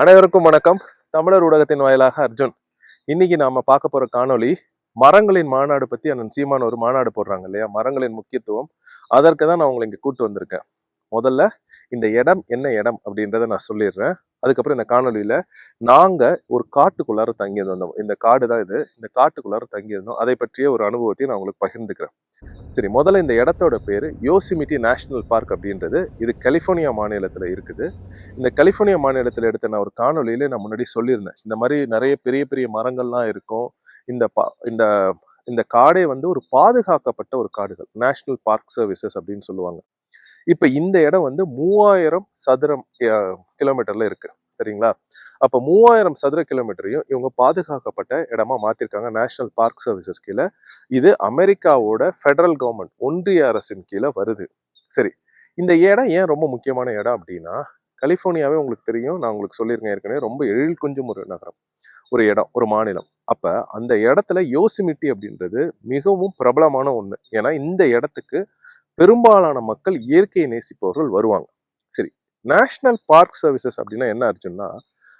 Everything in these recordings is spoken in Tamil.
அனைவருக்கும் வணக்கம். தமிழர் ஊடகத்தின் வாயிலாக அர்ஜுன். இன்னைக்கு நாம பார்க்க போற காணொளி மரங்களின் மாநாடு பத்தி அண்ணன் சீமான் ஒரு மாநாடு போடுறாங்க இல்லையா? மரங்களின் முக்கியத்துவம். அதற்கு தான் நான் உங்களை இங்க கூட்டு வந்திருக்கேன். முதல்ல இந்த இடம் என்ன இடம் அப்படின்றத நான் சொல்லிடுறேன். அதுக்கப்புறம் இந்த காணொலியில் நாங்கள் ஒரு காட்டுக்குள்ளார தங்கியிருந்தோம். இந்த காடு தான் இது. இந்த காட்டுக்குள்ளார தங்கியிருந்தோம். அதை பற்றிய ஒரு அனுபவத்தையும் நான் உங்களுக்கு பகிர்ந்துக்கிறேன். சரி முதல்ல இந்த இடத்தோட பேர் யோசிமிட்டி நேஷனல் பார்க் அப்படின்றது இது கலிஃபோர்னியா மாநிலத்தில் இருக்குது. இந்த கலிஃபோர்னியா மாநிலத்தில் எடுத்த நான் ஒரு காணொலியிலே நான் முன்னாடி சொல்லியிருந்தேன். இந்த மாதிரி நிறைய பெரிய பெரிய மரங்கள்லாம் இருக்கும். இந்த பா இந்த இந்த காடே வந்து ஒரு பாதுகாக்கப்பட்ட ஒரு காடுகள். நேஷனல் பார்க் சர்வீசஸ் அப்படின்னு சொல்லுவாங்க. இப்போ இந்த இடம் வந்து மூவாயிரம் சதுரம் கிலோமீட்டரில் இருக்குது சரிங்களா? அப்போ மூவாயிரம் சதுர கிலோமீட்டரையும் இவங்க பாதுகாக்கப்பட்ட இடமா மாற்றிருக்காங்க நேஷனல் பார்க் சர்வீசஸ் கீழே. இது அமெரிக்காவோட ஃபெடரல் கவர்மெண்ட் ஒன்றிய அரசின் கீழே வருது. சரி. இந்த இடம் ஏன் ரொம்ப முக்கியமான இடம் அப்படின்னா கலிஃபோர்னியாவே உங்களுக்கு தெரியும். நான் உங்களுக்கு சொல்லியிருக்கேன் ஏற்கனவே. ரொம்ப எழில் கொஞ்சம் ஒரு நகரம் ஒரு இடம் ஒரு மாநிலம். அப்போ அந்த இடத்துல யோசிமிட்டி அப்படின்றது மிகவும் பிரபலமான ஒன்று ஏன்னா இந்த இடத்துக்கு பெரும்பாலான மக்கள் இயற்கையை நேசிப்பவர்கள் வருவாங்க. சரி நேஷனல் பார்க் சர்வீசஸ் அப்படின்னா என்ன அர்ஜுன்னா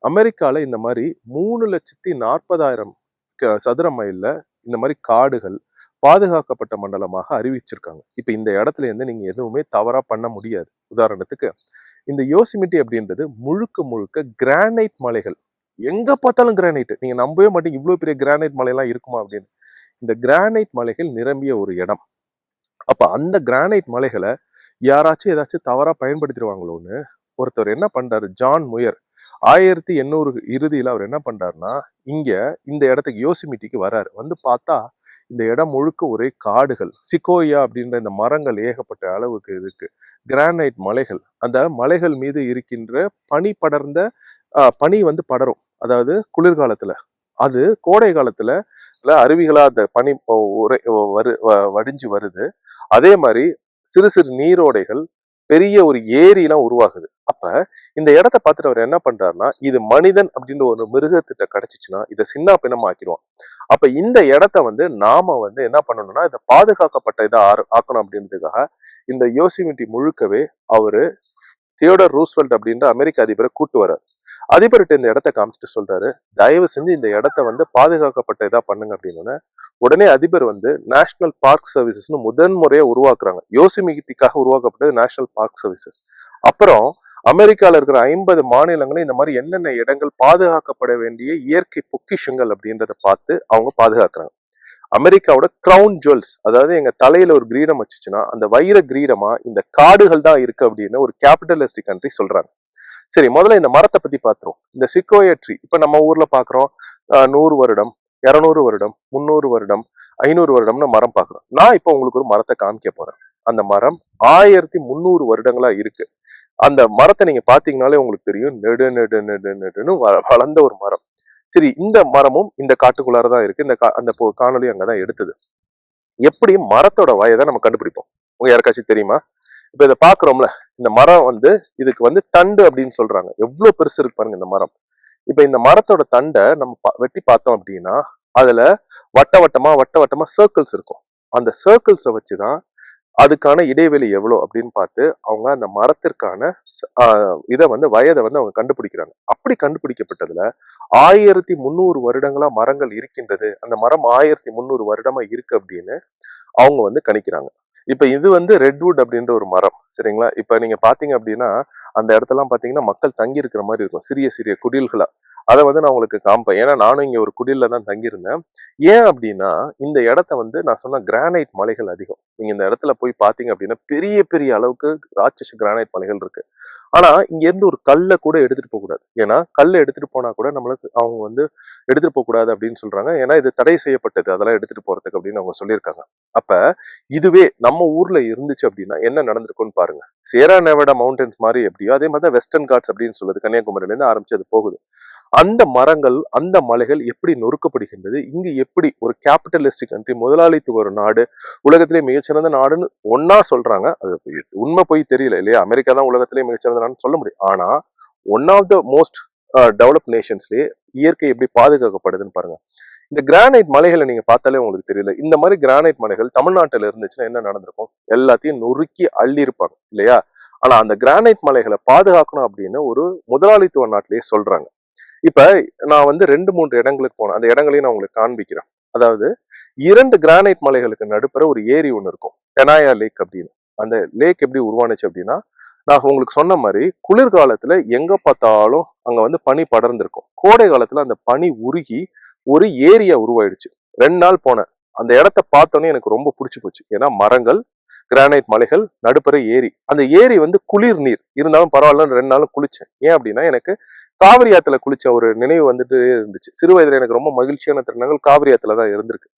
அமெரிக்காவில் இந்த மாதிரி மூணு லட்சத்தி நாற்பதாயிரம் க- சதுர மைலில் இந்த மாதிரி காடுகள் பாதுகாக்கப்பட்ட மண்டலமாக அறிவிச்சிருக்காங்க. இப்போ இந்த இடத்துல இருந்து நீங்கள் எதுவுமே தவறாக பண்ண முடியாது. உதாரணத்துக்கு இந்த யோசிமிட்டி அப்படின்றது முழுக்க முழுக்க கிரானைட் மலைகள். எங்கே பார்த்தாலும் கிரானைட் நீங்கள் நம்பவே மாட்டீங்க இவ்வளோ பெரிய கிரானைட் மலையெல்லாம் இருக்குமா அப்படின்னு. இந்த கிரானைட் மலைகள் நிரம்பிய ஒரு இடம். அப்போ அந்த கிரானைட் மலைகளை யாராச்சும் ஏதாச்சும் தவறாக பயன்படுத்திடுவாங்களோன்னு ஒருத்தர் என்ன பண்ணுறாரு ஜான் முயர். ஆயிரத்தி எண்ணூறு இறுதியில் அவர் என்ன பண்ணுறாருன்னா இங்கே இந்த இடத்துக்கு யோசிமிட்டிக்கு வராரு வந்து பார்த்தா இந்த இடம் முழுக்க ஒரே காடுகள். சிக்கோயா அப்படின்ற இந்த மரங்கள் ஏகப்பட்ட அளவுக்கு இருக்கு. கிரானைட் மலைகள். அந்த மலைகள் மீது இருக்கின்ற பனி படர்ந்த பனி வந்து படரும். அதாவது குளிர்காலத்துல. அது கோடை காலத்துல இல்ல அருவிகளா அந்த பனி உறை வரு வ- வடிஞ்சு வருது. அதே மாதிரி சிறு சிறு நீரோடைகள் பெரிய ஒரு ஏரிலாம் உருவாகுது. அப்ப இந்த இடத்த பார்த்துட்டு அவர் என்ன பண்றாருன்னா இது மனிதன் அப்படின்ற ஒரு மிருகத்திட்ட கிடைச்சிச்சுன்னா இதை சின்ன பின்னமாக்கிடுவான் அப்ப இந்த இடத்த வந்து நாம வந்து என்ன பண்ணணும்னா இதை பாதுகாக்கப்பட்ட இதை ஆறு- ஆக்கணும் அப்படின்றதுக்காக இந்த யோசிமிட்டி முழுக்கவே அவரு தியோடர் ரூஸ்வெல்ட் அப்படின்ற அமெரிக்க அதிபரை கூட்டு வர்றாரு. அதிபர்கிட்ட இந்த இடத்த காமிச்சிட்டு சொல்றாரு தயவு செஞ்சு இந்த இடத்த வந்து பாதுகாக்கப்பட்ட இதா பண்ணுங்க அப்படின்னு உடனே அதிபர் வந்து நேஷனல் பார்க் சர்வீசஸ்னு முதன் முறையா உருவாக்குறாங்க. யோசிமிகிட்டிக்காக உருவாக்கப்பட்டது நேஷனல் பார்க் சர்வீசஸ் அப்புறம் அமெரிக்கால இருக்கிற ஐம்பது மாநிலங்களும் இந்த மாதிரி என்னென்ன இடங்கள் பாதுகாக்கப்பட வேண்டிய இயற்கை பொக்கிஷங்கள் அப்படின்றத பார்த்து அவங்க பாதுகாக்கிறாங்க. அமெரிக்காவோட கிரவுன் ஜுவல்ஸ் அதாவது எங்க தலையில ஒரு கிரீடம் வச்சுச்சுன்னா அந்த வைர கிரீடமா இந்த காடுகள் தான் இருக்கு அப்படின்னு ஒரு கேபிட்டலிஸ்டிக் கண்ட்ரி சொல்றாங்க. சரி முதல்ல இந்த மரத்தை பத்தி பாத்துருவோம். இந்த சிக்கோயா ட்ரீ இப்ப நம்ம ஊர்ல பாக்குறோம் நூறு வருடம் இருநூறு வருடம் முந்நூறு வருடம் ஐநூறு வருடம்னு மரம் பாக்குறோம். நான் இப்போ உங்களுக்கு ஒரு மரத்தை காமிக்க போறேன். அந்த மரம் ஆயிரத்தி முந்நூறு வருடங்களா இருக்கு. அந்த மரத்தை நீங்க பாத்தீங்கன்னாலே உங்களுக்கு தெரியும். நெடு நெடு நெடு நெடுன்னு வளர்ந்த ஒரு மரம். சரி இந்த மரமும் இந்த காட்டுக்குள்ளார தான் இருக்கு. இந்த கா- அந்த காணொலி அங்கதான் எடுத்தது. எப்படி மரத்தோட வயதை நம்ம கண்டுபிடிப்போம்? உங்க யாருக்காச்சும் தெரியுமா? இப்போ இதை பார்க்குறோம்ல இந்த மரம் வந்து இதுக்கு வந்து தண்டு அப்படின்னு சொல்றாங்க. எவ்வளோ பெருசு இருக்கு பாருங்க இந்த மரம். இப்போ இந்த மரத்தோட தண்டை நம்ம வெட்டி பார்த்தோம் அப்படின்னா அதில் வட்ட வட்டமாக வட்ட வட்டமாக சர்க்கிள்ஸ் இருக்கும். அந்த சர்க்கிள்ஸை வச்சு தான் அதுக்கான இடைவெளி எவ்வளோ அப்படின்னு பார்த்து அவங்க அந்த மரத்திற்கான இதை வந்து வயதை வந்து அவங்க கண்டுபிடிக்கிறாங்க. அப்படி கண்டுபிடிக்கப்பட்டதுல ஆயிரத்தி முந்நூறு வருடங்களா மரங்கள் இருக்கின்றது. அந்த மரம் ஆயிரத்தி முந்நூறு வருடமா இருக்கு அப்படின்னு அவங்க வந்து கணிக்கிறாங்க. இப்ப இது வந்து ரெட்வுட் அப்படின்ற ஒரு மரம் சரிங்களா? இப்ப நீங்க பாத்தீங்க அப்படின்னா அந்த இடத்தெல்லாம் பாத்தீங்கன்னா மக்கள் தங்கி இருக்கிற மாதிரி இருக்கும். சிறிய சிறிய குடில்களாக அதை வந்து நான் உங்களுக்கு காமிப்பேன். ஏன்னா நானும் இங்க ஒரு குடில்ல தான் தங்கியிருந்தேன். ஏன் அப்படின்னா இந்த இடத்த வந்து நான் சொன்ன கிரானைட் மலைகள் அதிகம். நீங்க இந்த இடத்துல போய் பாத்தீங்க அப்படின்னா பெரிய பெரிய அளவுக்கு ராட்சச கிரானைட் மலைகள் இருக்கு. ஆனா இங்க இருந்து ஒரு கல்லை கூட எடுத்துட்டு போக கூடாது ஏன்னா கல்லை எடுத்துட்டு போனா கூட நம்மளுக்கு அவங்க வந்து எடுத்துட்டு போக கூடாது அப்படின்னு சொல்றாங்க. ஏன்னா இது தடை செய்யப்பட்டது. அதெல்லாம் எடுத்துட்டு போறதுக்கு அப்படின்னு அவங்க சொல்லியிருக்காங்க. அப்ப இதுவே நம்ம ஊர்ல இருந்துச்சு அப்படின்னா என்ன நடந்திருக்கும்னு பாருங்க. சேரா நெவடா மவுண்டன்ஸ் மாதிரி எப்படியோ அதே மாதிரி தான் வெஸ்டர்ன் காட்ஸ் அப்படின்னு சொல்லுது. கன்னியாகுமரியில இருந்து ஆரம்பிச்சு அது போகுது. அந்த மரங்கள் அந்த மலைகள் எப்படி நொறுக்கப்படுகின்றது இங்கு எப்படி ஒரு கேபிட்டலிஸ்டிக் கண்ட்ரி முதலாளித்துவ ஒரு நாடு உலகத்திலே மிகச்சிறந்த நாடுன்னு ஒன்னா சொல்றாங்க. அது உண்மை போய் தெரியல இல்லையா? அமெரிக்கா தான் உலகத்திலே மிகச்சிறந்த நாடுன்னு சொல்ல முடியும். ஆனா one of the most develop நேஷன்ஸ்லயே இயற்கை எப்படி பாதுகாக்கப்படுதுன்னு பாருங்க. இந்த கிரானைட் மலைகளை நீங்க பார்த்தாலே உங்களுக்கு தெரியல. இந்த மாதிரி கிரானைட் மலைகள் தமிழ்நாட்டில் இருந்துச்சுன்னா என்ன நடந்திருக்கும்? எல்லாத்தையும் நொறுக்கி அள்ளி இருப்பாங்க இல்லையா? ஆனா அந்த கிரானைட் மலைகளை பாதுகாக்கணும் அப்படின்னு ஒரு முதலாளித்துவ நாட்டிலேயே சொல்றாங்க. இப்போ நான் வந்து ரெண்டு மூன்று இடங்களுக்கு போனேன். அந்த இடங்களையும் நான் உங்களுக்கு காண்பிக்கிறேன். அதாவது இரண்டு கிரானைட் மலைகளுக்கு நடுப்புற ஒரு ஏரி ஒன்று இருக்கும். டெனாயா லேக் அப்படின்னு. அந்த லேக் எப்படி உருவானுச்சு அப்படின்னா நான் உங்களுக்கு சொன்ன மாதிரி குளிர்காலத்தில் எங்கே பார்த்தாலும் அங்கே வந்து பனி படர்ந்திருக்கும். கோடை காலத்தில் அந்த பனி உருகி ஒரு ஏரியா உருவாயிடுச்சு. ரெண்டு நாள் போனேன். அந்த இடத்த பார்த்தோன்னே எனக்கு ரொம்ப பிடிச்சி போச்சு. ஏன்னா மரங்கள் கிரானைட் மலைகள் நடுப்பற ஏரி. அந்த ஏரி வந்து குளிர் நீர். இருந்தாலும் பரவாயில்லன்னு ரெண்டு நாளும் குளிச்சேன். ஏன் அப்படின்னா எனக்கு காவிரி ஆத்துல குளிச்ச ஒரு நினைவு வந்துட்டு இருந்துச்சு. சிறு வயதுல எனக்கு ரொம்ப மகிழ்ச்சியான தருணங்கள் காவிரி ஆத்துல தான் இருந்திருக்கு.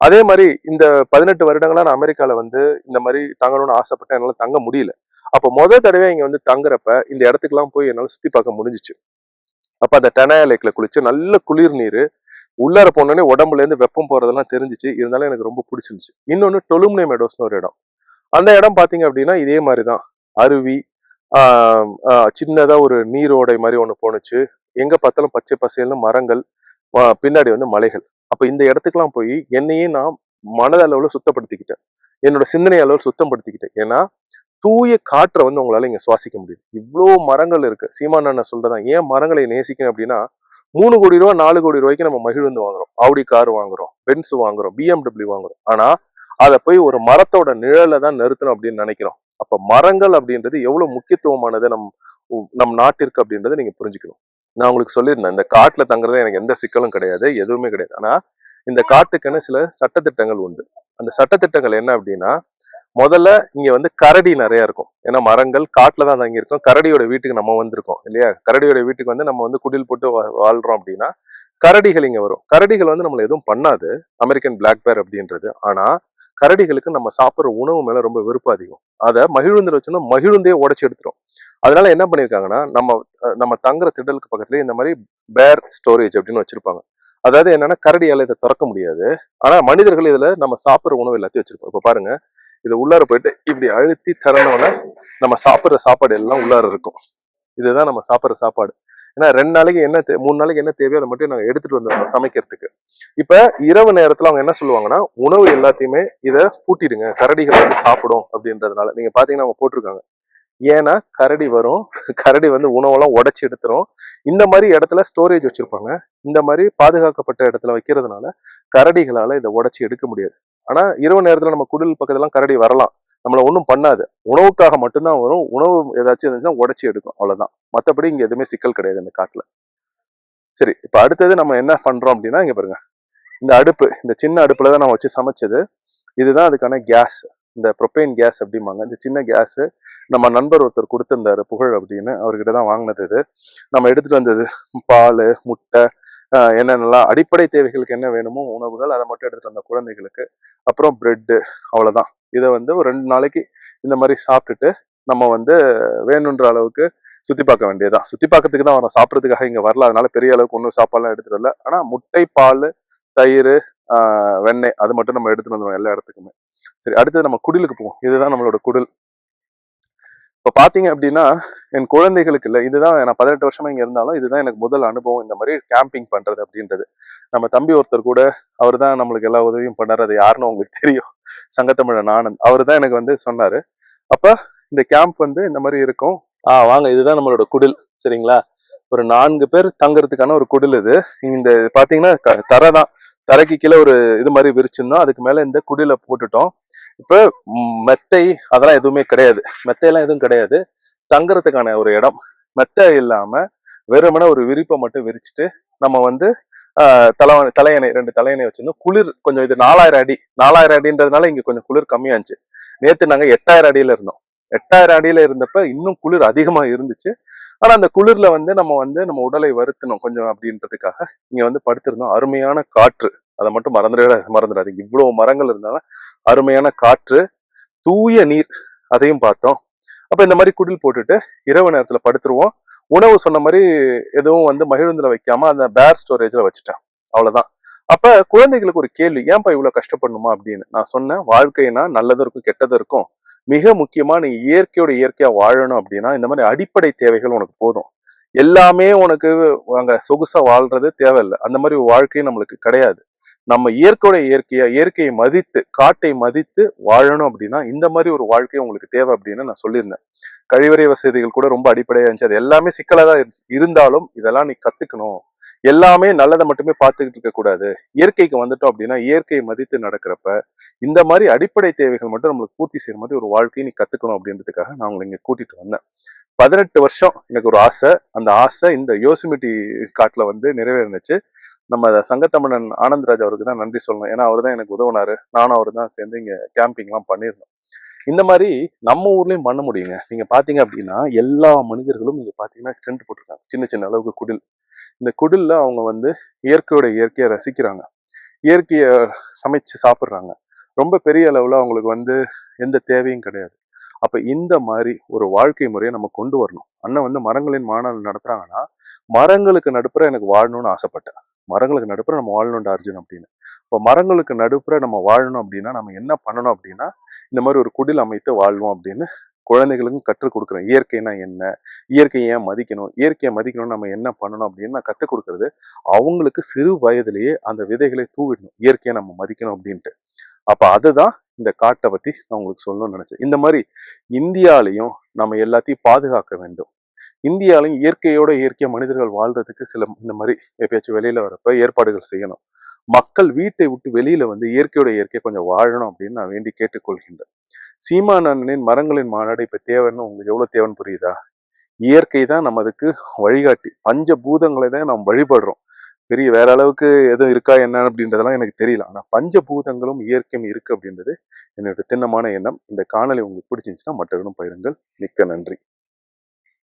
அதே மாதிரி இந்த பதினெட்டு வருடங்களா நான் அமெரிக்கால வந்து இந்த மாதிரி தங்கணும்னு ஆசைப்பட்டேன். என்னால தங்க முடியல. அப்ப முத தடவை இங்க வந்து தங்குறப்ப இந்த இடத்துக்குலாம் போய் என்னால சுத்தி பார்க்க முடிஞ்சிச்சு. அப்ப அந்த டெனாயா லேக்ல குளிச்சு நல்ல குளிர் நீர். உள்ளார போனோடனே உடம்புல இருந்து வெப்பம் போறதெல்லாம் தெரிஞ்சிச்சு. இருந்தாலும் எனக்கு ரொம்ப பிடிச்சிருந்துச்சு. இன்னொன்னு டொலும்னே மெடோஸ்னு ஒரு இடம். அந்த இடம் பார்த்தீங்க அப்படின்னா இதே மாதிரி தான் அருவி சின்னதாக ஒரு நீரோடை மாதிரி ஒன்று போணுச்சு. எங்கே பார்த்தாலும் பச்சை பசேல்னு மரங்கள் பின்னாடி வந்து மலைகள். அப்போ இந்த இடத்துக்கெல்லாம் போய் என்னையே நான் மனதளவில் சுத்தப்படுத்திக்கிட்டேன். என்னோட சிந்தனை அளவில் சுத்தப்படுத்திக்கிட்டேன். ஏன்னா தூய காற்றை வந்து உங்களால் இங்கே சுவாசிக்க முடியும் இவ்வளோ மரங்கள் இருக்குது சீமான் அண்ணன் சொல்கிறதான் ஏன் மரங்களை நேசிக்கணும் அப்படின்னா மூணு கோடி ரூபா நாலு கோடி ரூபாய்க்கு நம்ம மகிழ்ந்து வாங்குறோம். ஆடி கார் வாங்குறோம் பென்ஸ் வாங்குறோம் பிஎம்டபிள்யூ வாங்குறோம். ஆனால் அதை போய் ஒரு மரத்தோட நிழலை தான் நிறுத்தணும் அப்படின்னு நினைக்கிறோம். அப்ப மரங்கள் அப்படின்றது எவ்வளவு முக்கியத்துவமானது நம் நம் நாட்டிற்கு அப்படின்றத நீங்க புரிஞ்சுக்கணும். நான் உங்களுக்கு சொல்லியிருந்தேன் இந்த காட்டுல தங்குறது எனக்கு எந்த சிக்கலும் கிடையாது எதுவுமே கிடையாது. ஆனா இந்த காட்டுக்குன்னு சில சட்டத்திட்டங்கள் உண்டு. அந்த சட்டத்திட்டங்கள் என்ன அப்படின்னா முதல்ல இங்க வந்து கரடி நிறைய இருக்கும். ஏன்னா மரங்கள் காட்டுல தான் தங்கியிருக்கோம். கரடியோட வீட்டுக்கு நம்ம வந்திருக்கோம் இல்லையா? கரடியோட வீட்டுக்கு வந்து நம்ம வந்து குடில் போட்டு வா- வாழ்றோம் அப்படின்னா கரடிகள் இங்க வரும். கரடிகள் வந்து நம்மள எதுவும் பண்ணாது. அமெரிக்கன் பிளாக் பேர் அப்படின்றது. ஆனா கரடிகளுக்கு நம்ம சாப்பிட்ற உணவு மேலே ரொம்ப விருப்பம் அதிகம். அதை மகிழுந்தில் வச்சோம்னா மகிழுந்தே உடச்சி எடுத்துரும். அதனால என்ன பண்ணியிருக்காங்கன்னா நம்ம நம்ம தங்குற திடலுக்கு பக்கத்துலயே இந்த மாதிரி பேர் ஸ்டோரேஜ் அப்படின்னு வச்சிருப்பாங்க. அதாவது என்னன்னா கரடியால் இதை திறக்க முடியாது. ஆனால் மனிதர்கள் இதில் நம்ம சாப்பிட்ற உணவு எல்லாத்தையும் வச்சுருப்போம். இப்போ பாருங்க இது உள்ளார போயிட்டு இப்படி அழுத்தி தரணும்னா நம்ம சாப்பிட்ற சாப்பாடு எல்லாம் உள்ளார இருக்கும். இதுதான் நம்ம சாப்பிட்ற சாப்பாடு. ஏன்னா ரெண்டு நாளைக்கு என்ன தே- மூணு நாளைக்கு என்ன தேவையோ அதை மட்டும் நாங்கள் எடுத்துட்டு வந்துடுறோம் சமைக்கிறதுக்கு. இப்ப இரவு நேரத்துல அவங்க என்ன சொல்லுவாங்கன்னா உணவு எல்லாத்தையுமே இதை பூட்டிடுங்க. கரடிகள் வந்து சாப்பிடும். அப்படின்றதுனால நீங்க பாத்தீங்கன்னா அவங்க போட்டிருக்காங்க. ஏன்னா கரடி வரும். கரடி வந்து உணவெல்லாம் உடச்சி எடுத்துரும். இந்த மாதிரி இடத்துல ஸ்டோரேஜ் வச்சிருப்பாங்க. இந்த மாதிரி பாதுகாக்கப்பட்ட இடத்துல வைக்கிறதுனால கரடிகளால இதை உடச்சி எடுக்க முடியாது. ஆனா இரவு நேரத்துல நம்ம குடில் பக்கத்துலாம் கரடி வரலாம். நம்மளை ஒன்றும் பண்ணாது. உணவுக்காக மட்டும்தான் வரும். உணவு ஏதாச்சும் இருந்துச்சுன்னா உடச்சி எடுக்கும். அவ்வளோதான் மற்றபடி இங்கே எதுவுமே சிக்கல் கிடையாது இந்த காட்டில். சரி இப்போ அடுத்தது நம்ம என்ன பண்ணுறோம் அப்படின்னா இங்கே பாருங்க. இந்த அடுப்பு இந்த சின்ன அடுப்பில் தான் நான் வச்சு சமைச்சது. இதுதான் அதுக்கான கேஸ் இந்த ப்ரொபைன் கேஸ் அப்படிம்பாங்க. இந்த சின்ன கேஸு நம்ம நண்பர் ஒருத்தர் கொடுத்துருந்தாரு புகழ் அப்படின்னு. அவர்கிட்ட தான் வாங்கினது இது. நம்ம எடுத்துகிட்டு வந்தது பால் முட்டை என்னென்னலாம் அடிப்படை தேவைகளுக்கு என்ன வேணுமோ உணவுகள் அதை மட்டும் எடுத்துகிட்டு வந்த குழந்தைகளுக்கு. அப்புறம் ப்ரெட்டு அவ்வளோதான் இதை வந்து ஒரு ரெண்டு நாளைக்கு இந்த மாதிரி சாப்பிட்டுட்டு நம்ம வந்து வேணுன்ற அளவுக்கு சுற்றி பார்க்க வேண்டியதுதான். சுற்றி பார்க்கறதுக்கு தான் வரோம். சாப்பிட்றதுக்காக இங்கே வரல. அதனால பெரிய அளவுக்கு ஒன்றும் சாப்பாடுலாம் எடுத்துகிட்டு வரல. ஆனால் முட்டை பால் தயிர் வெண்ணெய் அது மட்டும் நம்ம எடுத்துகிட்டு வந்துடுவோம் எல்லா இடத்துக்குமே. சரி அடுத்தது நம்ம குடிலுக்கு போவோம். இதுதான் நம்மளோட குடில். இப்போ பார்த்தீங்க அப்படின்னா என் குழந்தைகளுக்கு இல்லை இதுதான் நான் பதினெட்டு வருஷமா இங்கே இருந்தாலும் இதுதான் எனக்கு முதல் அனுபவம் இந்த மாதிரி கேம்பிங் பண்ணுறது அப்படின்றது. நம்ம தம்பி ஒருத்தர் கூட அவர் தான் நம்மளுக்கு எல்லா உதவியும் பண்ணார் அது யாருன்னு உங்களுக்கு தெரியும். சங்கத்தமிழன் ஆனந்த் அவர் தான் எனக்கு வந்து சொன்னார். அப்போ இந்த கேம்ப் வந்து இந்த மாதிரி இருக்கும். ஆ வாங்க இதுதான் நம்மளோட குடில் சரிங்களா? ஒரு நான்கு பேர் தங்குறதுக்கான ஒரு குடில் இது. இந்த பார்த்தீங்கன்னா க- தரை தான். தரைக்கு கீழே ஒரு இது மாதிரி விரிச்சிருந்தோம் அதுக்கு மேலே இந்த குடியில் போட்டுட்டோம். இப்போ மெத்தை அதெல்லாம் எதுவுமே கிடையாது. மெத்தையெல்லாம் எதுவும் கிடையாது. தங்குறதுக்கான ஒரு இடம். மெத்தை இல்லாமல் வெறுமனே ஒரு விரிப்பை மட்டும் விரிச்சிட்டு நம்ம வந்து தலை தலையணை ரெண்டு தலையணை வச்சிருந்தோம். குளிர் கொஞ்சம் இது நாலாயிரம் அடி. நாலாயிரம் அடின்றதுனால இங்கே கொஞ்சம் குளிர் கம்மியாச்சு. நேற்று நாங்கள் எட்டாயிரம் அடியில் இருந்தோம். எட்டாயிரம் அடியில இருந்தப்ப இன்னும் குளிர் அதிகமா இருந்துச்சு. ஆனா அந்த குளிர்ல வந்து நம்ம வந்து நம்ம உடலை வருத்தணும் கொஞ்சம் அப்படின்றதுக்காக இங்க வந்து படுத்திருந்தோம். அருமையான காற்று. அதை மட்டும் மறந்துட மறந்துடாதீங்க. இவ்வளவு மரங்கள் இருந்தாலும் அருமையான காற்று தூய நீர் அதையும் பார்த்தோம். அப்ப இந்த மாதிரி குடில் போட்டுட்டு இரவு நேரத்துல படுத்துருவோம். உணவு சொன்ன மாதிரி எதுவும் வந்து மகிழுந்துல வைக்காம அந்த பேர் ஸ்டோரேஜ்ல வச்சுட்டேன். அவ்வளவுதான். அப்ப குழந்தைகளுக்கு ஒரு கேள்வி ஏன்பா இவ்வளவு கஷ்டப்படணுமா? அப்படின்னு நான் சொன்னேன். வாழ்க்கைனா நல்லதும் இருக்கும் கெட்டதும் இருக்கும். மிக முக்கியமா நீ இயற்கையோட இயற்கையா வாழணும் அப்படின்னா இந்த மாதிரி அடிப்படை தேவைகள் உனக்கு போதும். எல்லாமே உனக்கு அங்க சொகுசா வாழ்றது தேவையில்லை. அந்த மாதிரி ஒரு வாழ்க்கையும் நம்மளுக்கு கிடையாது. நம்ம இயற்கையோட இயற்கையா இயற்கையை மதித்து காட்டை மதித்து வாழணும் அப்படின்னா இந்த மாதிரி ஒரு வாழ்க்கை உங்களுக்கு தேவை அப்படின்னு நான் சொல்லியிருந்தேன். கழிவறை வசதிகள் கூட ரொம்ப அடிப்படையா இருந்துச்சு. அது எல்லாமே சிக்கலாக தான் இருந்துச்சு இருந்தாலும் இதெல்லாம் நீ கத்துக்கணும். எல்லாமே நல்லதை மட்டுமே பார்த்துக்கிட்டு இருக்க கூடாது. இயற்கைக்கு வந்துட்டோம் அப்படின்னா இயற்கையை மதித்து நடக்கிறப்ப இந்த மாதிரி அடிப்படை தேவைகள் மட்டும் நம்மளுக்கு பூர்த்தி செய்யற மாதிரி ஒரு வாழ்க்கையை நீ கத்துக்கணும் அப்படின்றதுக்காக நான் உங்களை இங்க கூட்டிட்டு வந்தேன். பதினெட்டு வருஷம் எனக்கு ஒரு ஆசை. அந்த ஆசை இந்த யோசிமிட்டி காட்டுல வந்து நிறைவேறினுச்சு. நம்ம சங்கத்தமிழன் ஆனந்தராஜ் அவருக்கு தான் நன்றி சொல்லணும். ஏன்னா அவர் தான் எனக்கு உதவினாரு. நானும் அவர் தான் சேர்ந்து இங்க கேம்பிங்லாம் பண்ணியிருந்தோம். இந்த மாதிரி நம்ம ஊர்லயும் பண்ண முடியுங்க. நீங்க பாத்தீங்க அப்படின்னா எல்லா மனிதர்களும் நீங்க பாத்தீங்கன்னா டென்ட் போட்டிருக்காங்க. சின்ன சின்ன அளவுக்கு குடில். இந்த குடில்ல அவங்க வந்து இயற்கையோட இயற்கையை ரசிக்கிறாங்க. இயற்கையை சமைச்சு சாப்பிட்றாங்க. ரொம்ப பெரிய அளவில் அவங்களுக்கு வந்து எந்த தேவையும் கிடையாது. அப்போ இந்த மாதிரி ஒரு வாழ்க்கை முறையை நம்ம கொண்டு வரணும். அண்ணன் வந்து மரங்களின் மாநாடு நடத்துகிறாங்கன்னா மரங்களுக்கு நடுப்புற எனக்கு வாழணும்னு ஆசைப்பட்டேன். மரங்களுக்கு நடுப்புற நம்ம வாழணும்டா அர்ஜுன் அப்படின்னு. இப்போ மரங்களுக்கு நடுப்புற நம்ம வாழணும் அப்படின்னா நம்ம என்ன பண்ணணும் அப்படின்னா இந்த மாதிரி ஒரு குடில் அமைத்து வாழ்வோம் அப்படின்னு குழந்தைகளுக்கும் கற்றுக் கொடுக்குறேன். இயற்கைனா என்ன? இயற்கையை ஏன் மதிக்கணும்? இயற்கையை மதிக்கணும்னு நம்ம என்ன பண்ணணும் அப்படின்னு நான் கற்றுக் கொடுக்கறது. அவங்களுக்கு சிறு வயதிலேயே அந்த விதைகளை தூவிடணும். இயற்கையை நம்ம மதிக்கணும் அப்படின்ட்டு. அப்போ அதுதான் இந்த காட்டை பற்றி நான் உங்களுக்கு சொல்லணும்னு நினச்சேன். இந்த மாதிரி இந்தியாலையும் நம்ம எல்லாத்தையும் பாதுகாக்க வேண்டும். இந்தியாலையும் இயற்கையோட இயற்கையாக மனிதர்கள் வாழ்றதுக்கு சில இந்த மாதிரி எப்பயாச்சும் வெளியில் வரப்போ ஏற்பாடுகள் செய்யணும். மக்கள் வீட்டை விட்டு வெளியில வந்து இயற்கையோட இயற்கை கொஞ்சம் வாழணும் அப்படின்னு நான் வேண்டி கேட்டுக்கொள்கின்றேன். சீமானந்தனின் மரங்களின் மாநாடு இப்ப தேவைன்னு உங்களுக்கு எவ்வளவு தேவைன்னு புரியுதா? இயற்கை தான் நமதுக்கு வழிகாட்டி. பஞ்ச பூதங்களை தான் நாம் வழிபடுறோம். பெரிய வேற அளவுக்கு எதுவும் இருக்கா என்ன அப்படின்றதெல்லாம் எனக்கு தெரியல. ஆனா பஞ்சபூதங்களும் இயற்கையும் இருக்கு அப்படின்றது என்னோட திண்ணமான எண்ணம். இந்த காணொலி உங்களுக்கு பிடிச்சிருந்துச்சுன்னா மற்றவர்களும் பயிருங்கள் மிக்க நன்றி.